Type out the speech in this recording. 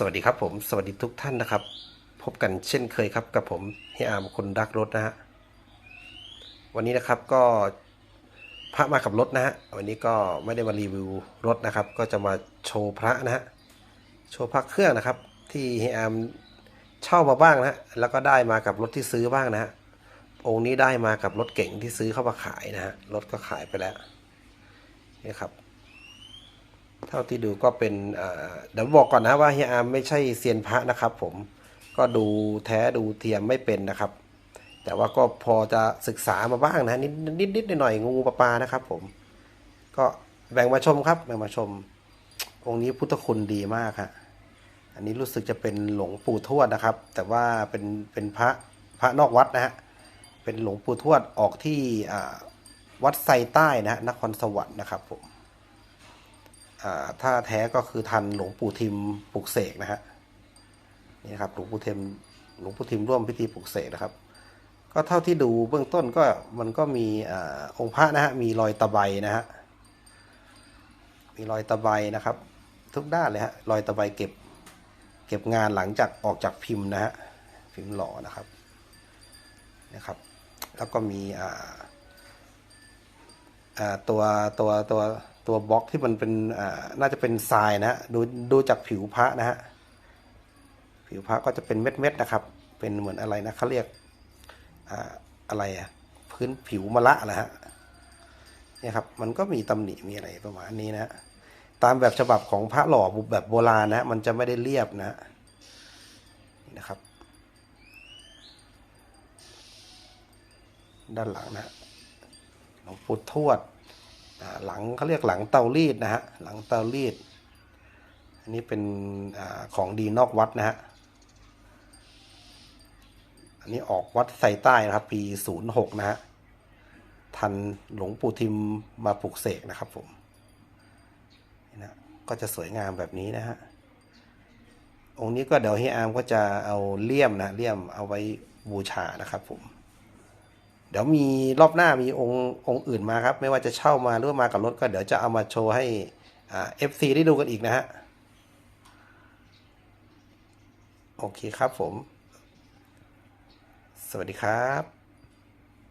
สวัสดีครับผมสวัสดีทุกท่านนะครับ พบกันเช่นเคยครับกับผมเฮียอามคนรักรถนะฮะวันนี้นะครับก็พระมากับรถนะฮะวันนี้ก็ไม่ได้มารีวิวรถนะครับ ก็จะมาโชว์พระนะฮะโชว์พระเครื่องนะครับ ที่เฮียอามเช่ามาบ้างนะฮะแล้วก็ได้มากับรถที่ซื้อบ้างนะฮะองค์นี้ได้มากับรถเก่งที่ซื้อเข้ามาขายนะฮะรถก็ขายไปแล้วนี่ครับ เท่าที่ดูก็เป็นเดี๋ยวบอกก่อนนะว่าเฮียอาร์มไม่ใช่เซียนพระนะครับ ผมก็ดูแท้ดูเทียมไม่เป็นนะครับ แต่ว่าก็พอจะศึกษามาบ้างนะนิดนิดนิดหน่อยงูปลาปลานะครับ ผม ก็แบ่งมาชมครับแบ่งมาชม องค์นี้พุทธคุณดีมากฮะอันนี้รู้สึกจะเป็นหลวงปู่ทวดนะครับ แต่ว่าเป็นเป็นพระพระนอกวัดนะฮะเป็นหลวงปู่ทวดออกที่วัดไซใต้นะฮะนครสวรรค์นะครับผม ถ้าแท้ก็คือทันหลวงปู่ทิมปลุกเสกนะฮะนี่นะครับหลวงปู่ทิมหลวงปู่ทิมร่วมพิธีปลุกเสกนะครับ ก็เท่าที่ดูเบื้องต้นก็มันก็มีอองค์พระนะฮะมีรอยตะไบนะฮะมีรอยตะไบนะครับ ทุกด้านเลยฮะรอยตะไบเก็บเก็บงานหลังจากออกจากพิมพ์นะฮะพิมพ์หล่อนะครับนะครับ แล้วก็มีตัวตัวตัว ตัวบล็อกที่มันเป็นน่าจะเป็นทรายนะฮะดูดูจากผิวพระนะฮะผิวพระก็จะเป็นเม็ดๆนะครับ เป็นเหมือนอะไรนะเขาเรียกอ่าอะไรอะพื้นผิวมะละนะฮะเนี่ยครับมันก็มีตำหนิมีอะไรประมาณนี้นะฮะตามแบบฉบับของพระหล่อแบบโบราณนะฮะมันจะไม่ได้เรียบนะฮะนะครับ ด้านหลังนะหลวงปู่ทวด หลังเขาเรียกหลังเตารีดนะฮะหลังเตารีด อันนี้เป็นอของดีนอกวัดนะฮะอันนี้ออกวัดไซใต้นะครับ ปีศูนย์หกนะฮะทันหลวงปู่ทิมมาปลุกเสกนะครับผมนะก็จะสวยงามแบบนี้นะฮะองค์นี้ก็เดี๋ยวเฮียอามก็จะเอาเลี่ยมนะเลี่ยมเอาไว้บูชานะครับผม เดี๋ยวมีรอบหน้ามีองค์องค์อื่นมาครับ ไม่ว่าจะเช่ามาหรือมากับรถก็เดี๋ยวจะเอามาโชว์ให้เอฟซีได้ดูกันอีกนะฮะ โอเคครับผม สวัสดีครับ